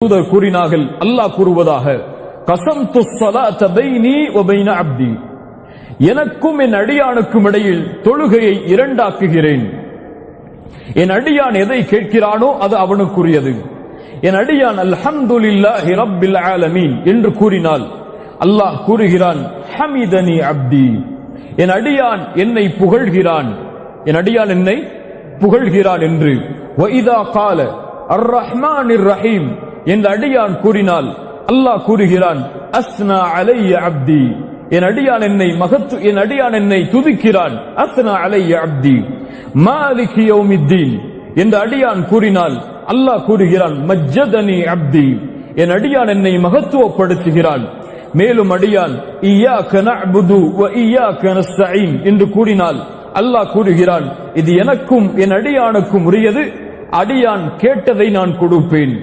தூதர் கூறினார்கள் அல்லாஹ் கூறுவதாக கசம் அப்தி. எனக்கும் என் அடியானுக்கும் இடையில் தொழுகையை இரண்டாக்குகிறேன். என் அடியான் எதை கேட்கிறானோ அது அவனுக்குரியது. என் அடியான் அல்ஹம்துலில்லாஹி ரப்பில் ஆலமீன் என்று கூறினால் அல்லாஹ் கூறுகிறான் ஹமிதனி அப்தி. என் அடியான் என்னை புகழ்கிறான். என் அடியான் என்னை புகழ்கிறான் என்று. வஇதா கால அர் ரஹ்மானிர் ரஹீம் இந்த அடியான் கூறினால் அல்லாஹ் கூறுகிறான் அஸ்னா அலைய அப்தி. என் அடியான் என்னை மகத்து என் அடியான் என்னை துதிக்கிறான் அஸ்னா அலைய அப்தி. மாலிகி யௌமித்தீன். என்ற அடியான் கூறினால் அல்லாஹ் கூறுகிறான் மஜ்ஜதனி அப்தி. என் அடியான் என்னை மகத்துவப்படுத்துகிறான். மேலும் அடியான் இய்யாக நஅ்புது வ இய்யாக நஸ்தஈன். என்று கூறினால் அல்லாஹ் கூறுகிறான் இது எனக்கும் என் அடியானுக்கும் உரியது. அடியான் கேட்டதை நான் கொடுப்பேன்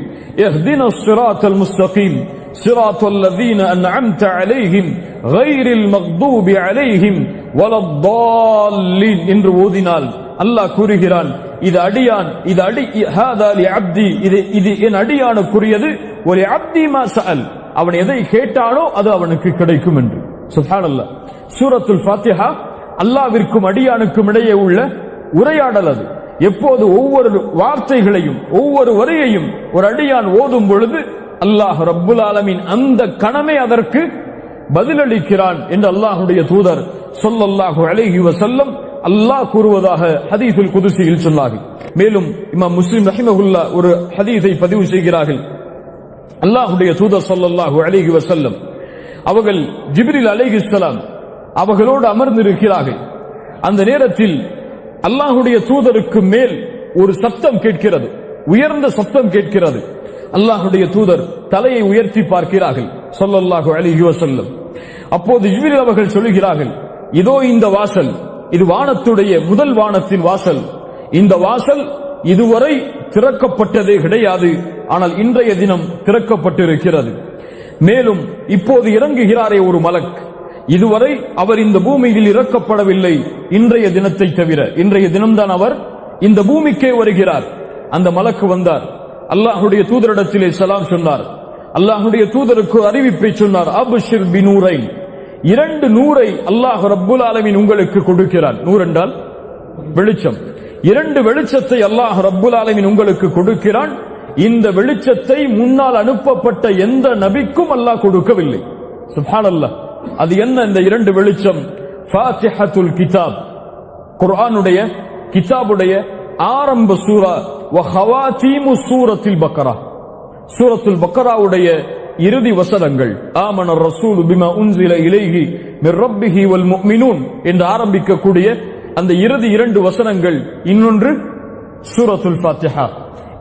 اهدنا الصراط المستقيم صراط الذين أنعمت عليهم غير المغضوب عليهم ولا الضالين என்று ஓதினால் அல்லாஹ் கூறுகிறான் இது அடியான் இது அடி ஹாதா லி அப்தி இது இது என் அடியானுக்குரியது ஒரு அப்தி மா சஅல் அவன் எதை கேட்டானோ அது அவனுக்கு கிடைக்கும் என்று சுப்ஹானல்லாஹ் சூரத்துல் ஃபாத்திஹா அல்லாவிற்கும் அடியானுக்கும் இடையே உள்ள உரையாடல் அது எப்போது ஒவ்வொரு வார்த்தைகளையும் ஒவ்வொரு வரியையும் ஒரு அடியான் ஓதும் பொழுது அல்லாஹ் ரப்புல் ஆலமின் அந்த கணமே அதற்கு பதிலளிக்கிறான் என்று அல்லாஹுடைய தூதர் சொல்லல்லாஹு அழகி வஸல்லம் அல்லாஹ் கூறுவதாக ஹதீஃபில் குதிசியில் சொன்னார்கள். மேலும் இமாம் முஸ்லிம் ரஹிமகுல்லா ஒரு ஹதீஸை பதிவு செய்கிறார்கள். அல்லாஹுடைய தூதர் சொல்லல்லாஹு அழகி வஸல்லம் அவர்கள் ஜிப்ரில் அலைஹிஸ்ஸலாம் அவர்களோடு அமர்ந்திருக்கிறார்கள். அந்த நேரத்தில் அல்லாஹுடைய தூதருக்கு மேல் ஒரு சத்தம் கேட்கிறது. உயர்ந்த சத்தம் கேட்கிறது. அல்லாஹுடைய தூதர் தலையை உயர்த்தி பார்க்கிறார்கள். சொல்லல்லாஹு அலிஹி வசல்லம் அப்போது ஜிப்ரில் அவர்கள் சொல்லுகிறார்கள் இதோ இந்த வாசல் இது வானத்துடைய முதல் வானத்தின் வாசல். இந்த வாசல் இதுவரை திறக்கப்பட்டதே கிடையாது. ஆனால் இன்றைய தினம் திறக்கப்பட்டிருக்கிறது. மேலும் இப்போது இறங்குகிறாரே ஒரு மலக். இதுவரை அவர் இந்த பூமியில் இறக்கப்படவில்லை. இன்றைய தினத்தை தவிர இன்றைய தினம்தான் அவர் இந்த பூமிக்கே வருகிறார். அந்த மலக்கு வந்தார். அல்லாஹுடைய தூதரிடத்திலே சலாம் சொன்னார். அல்லாஹுடைய தூதருக்கு அறிவிப்பை சொன்னார். அபுஷிர் பினூரை இரண்டு நூறை அல்லாஹ் ரப்புல் ஆலமின் உங்களுக்கு கொடுக்கிறார். நூறு என்றால் வெளிச்சம். இரண்டு வெளிச்சத்தை அல்லாஹ் ரப்புல் ஆலமின் உங்களுக்கு கொடுக்கிறான். இந்த வெளிச்சத்தை முன்னால் அனுப்பப்பட்ட எந்த நபிக்கும் அல்லாஹ் கொடுக்கவில்லை. சுப்ஹானல்லாஹ். அது என்ன இந்த இரண்டு வெளிச்சம்? ஃபாத்திஹத்துல் கிதாப். குர்ஆனுடைய கிதாபுடைய ஆரம்ப சூரா வ சூரத்தில் பக்கரா. சூரத்துல் பக்கராவுடைய இறுதி வசனங்கள். ஆமன ரசூல் பிமா உன்சில இலைஹி மிர் ரப்பிஹி வல் முஃமினூன் என்று ஆரம்பிக்கக்கூடிய அந்த இறுதி இரண்டு வசனங்கள். இன்னொன்று சூரத்துல் ஃபாத்திஹா.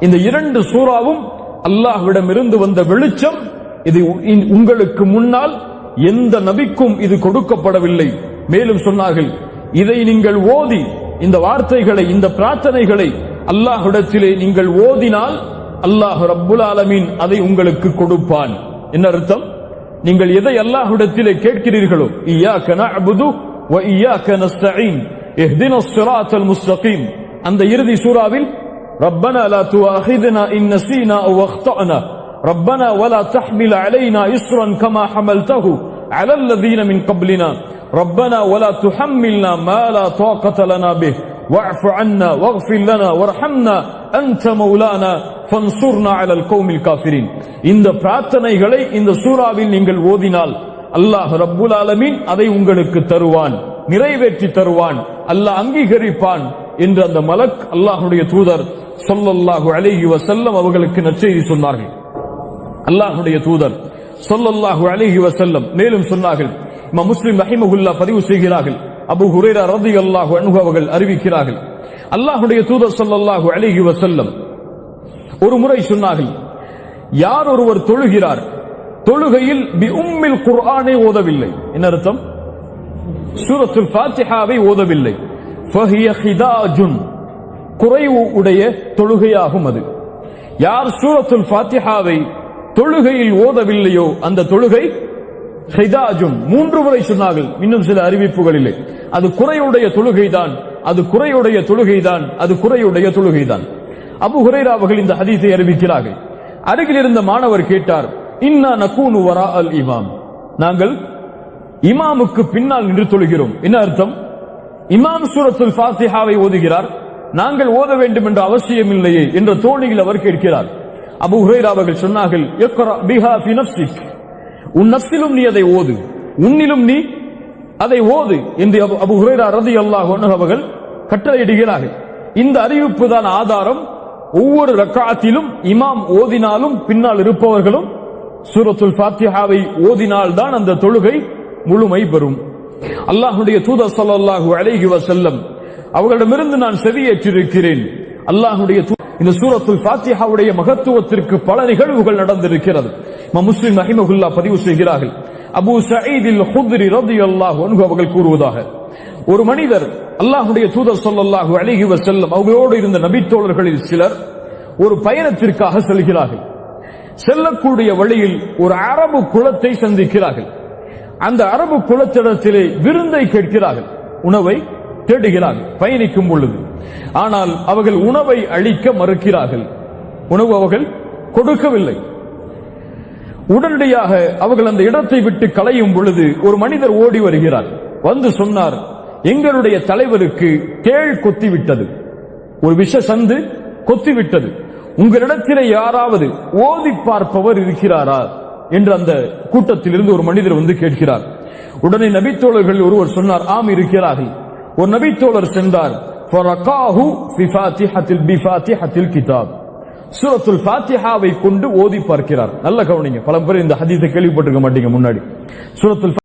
இந்த இரண்டு சூறாவும் அல்லாஹ்விடமிருந்து வந்த வெளிச்சம். இது உங்களுக்கு முன்னால் எந்த நபிக்கும் இது கொடுக்கப்படவில்லை. மேலும் சொன்னார்கள் இதை நீங்கள் ஓதி இந்த வார்த்தைகளை இந்த பிரார்த்தனைகளை அல்லாஹுடத்திலே நீங்கள் ஓதினால் அல்லாஹ் ரப்புல் ஆலமீன் அதை உங்களுக்கு கொடுப்பான். என்ன அர்த்தம்? நீங்கள் எதை அல்லாஹுடத்திலே கேட்கிறீர்களோ இயா கன அபுது வ இயா கன ஸ்தீன் எஹ்தின சிராத்தல் முஸ்தகீம். அந்த இறுதி சூறாவில் ரப்பன லா துவாஹிதனா இன் நசீனா ربنا ولا تحمل علينا إصرا كما حملته على الذين من قبلنا ربنا ولا تحملنا ما لا طاقة لنا به واعف عنا واغفر لنا وارحمنا أنت مولانا فانصرنا على القوم الكافرين இந்த பிரார்த்தனைகளை இந்த சூறாவில் நீங்கள் ஓதினால் அல்லாஹ் ரப்புல் ஆலமீன் அதை உங்களுக்கு தருவான் நிறைவேற்றி தருவான் அல்லாஹ் அங்கீகரிப்பான் என்று அந்த மலக் அல்லாஹ்வுடைய தூதர் சொல்லல்லாஹு அலைஹி வஸல்லம் அவர்களுக்கு நற்செய்தி சொன்னார்கள் அல்லாஹுடைய தூதர் சொல்லல்லாஹு அலிஹி வசல்லம் மேலும் சொன்னார்கள் இமாம் முஸ்லிம் ரஹிமகுல்லா பதிவு செய்கிறார்கள். அபு ஹுரேரா ரதி அல்லாஹு அனுபவர்கள் அறிவிக்கிறார்கள் அல்லாஹுடைய தூதர் சொல்லல்லாஹு அலிஹி வசல்லம் ஒரு முறை சொன்னார்கள் யார் ஒருவர் தொழுகிறார் தொழுகையில் பி உம்மில் குர்ஆனை ஓதவில்லை. என்ன அர்த்தம்? சூரத்துல் ஃபாத்திஹாவை ஓதவில்லை. ஃபஹிய ஹிதாஜுன். குறைவு உடைய தொழுகையாகும் அது. யார் சூரத்துல் ஃபாத்திஹாவை தொழுகையில் ஓதவில்லையோ அந்த தொழுகை? ஹிதாஜும். மூன்று முறை சொன்னார்கள். இன்னும் சில அறிவிப்புகளிலே. அது குறையுடைய தொழுகைதான். அது குறையுடைய தொழுகைதான். அது குறையுடைய தொழுகைதான். அபு ஹுரைரா அவர்கள் இந்த ஹதீஸை அறிவிக்கிறார்கள். அருகில் இருந்த மாணவர் கேட்டார் இன்னா நகூனு வரா அல் இமாம். நாங்கள் இமாமுக்கு பின்னால் நின்று தொழுகிறோம். என்ன அர்த்தம்? இமாம் சூரத்துல் ஃபாத்திஹாவை ஓதுகிறார். நாங்கள் ஓத வேண்டும் என்ற அவசியம் இல்லையே என்ற தோணியில் அவர் கேட்கிறார். அபு ஹுரைரா அவர்கள் சொன்னார்கள் உன் நஃப்ஸிலும் நீ அதை ஓது. உன்னிலும் நீ அதை ஓது என்று அபு- ஹுரைரா ரதி அல்லாஹ் அவர்கள் கட்டளையிடுகிறார்கள். இந்த அறிவிப்பு தான் ஆதாரம். ஒவ்வொரு ரக்காத்திலும் இமாம் ஓதினாலும் பின்னால் இருப்பவர்களும் சூரத்துல் ஃபாத்திஹாவை ஓதினால்தான் அந்த தொழுகை முழுமை பெறும். அல்லாஹுடைய தூதர் சல்லாஹு அலைஹி வசல்லம் அவர்களிடமிருந்து நான் செவியேற்றிருக்கிறேன். அல்லாஹுடைய தூ- இந்த சூரத்துல் ஃபாத்திஹாவுடைய மகத்துவத்திற்கு பல நிகழ்வுகள் நடந்திருக்கிறது. முஸ்லிம் ரஹிமஹுல்லா பதிவு செய்கிறார்கள். அபு சயீதில் ஹுத்ரி ரதி அல்லாஹ் அவர்கள் கூறுவதாக ஒரு மனிதர் அல்லாஹுடைய தூதர் சொல்லல்லாஹு அழகி செல்லும் அவர்களோடு இருந்த நபித்தோழர்களில் சிலர் ஒரு பயணத்திற்காக செல்கிறார்கள். செல்லக்கூடிய வழியில் ஒரு அரபு குலத்தை சந்திக்கிறார்கள். அந்த அரபு குலத்திடத்திலே விருந்தை கேட்கிறார்கள். உணவை தேடுகிறார்கள். பயணிக்கும் பொழுது. ஆனால் அவர்கள் உணவை அளிக்க மறுக்கிறார்கள். உணவு அவர்கள் கொடுக்கவில்லை. உடனடியாக அவர்கள் அந்த இடத்தை விட்டு கலையும் பொழுது ஒரு மனிதர் ஓடி வருகிறார். வந்து சொன்னார் எங்களுடைய தலைவருக்கு தேள் கொத்திவிட்டது. ஒரு விஷ சந்து கொத்திவிட்டது. உங்களிடத்திலே யாராவது ஓதி பார்ப்பவர் இருக்கிறாரா? என்று அந்த கூட்டத்தில் இருந்து ஒரு மனிதர் வந்து கேட்கிறார். உடனே நபித்தோழர்கள் ஒருவர் சொன்னார் ஆம் இருக்கிறார்கள். ஒரு நபித்தோழர் சென்றார் ஃபரகாஹு ஃபிஃபாத்திஹத்தில் பிஃபாத்திஹத்தில் கிதாப் சூரத்துல் ஃபாத்திஹாவை கொண்டு ஓதி பார்க்கிறார். நல்ல கவனிங்க. பல பேர் இந்த ஹதீஸை கேள்விப்பட்டிருக்க மாட்டீங்க முன்னாடி. சுரத்துல்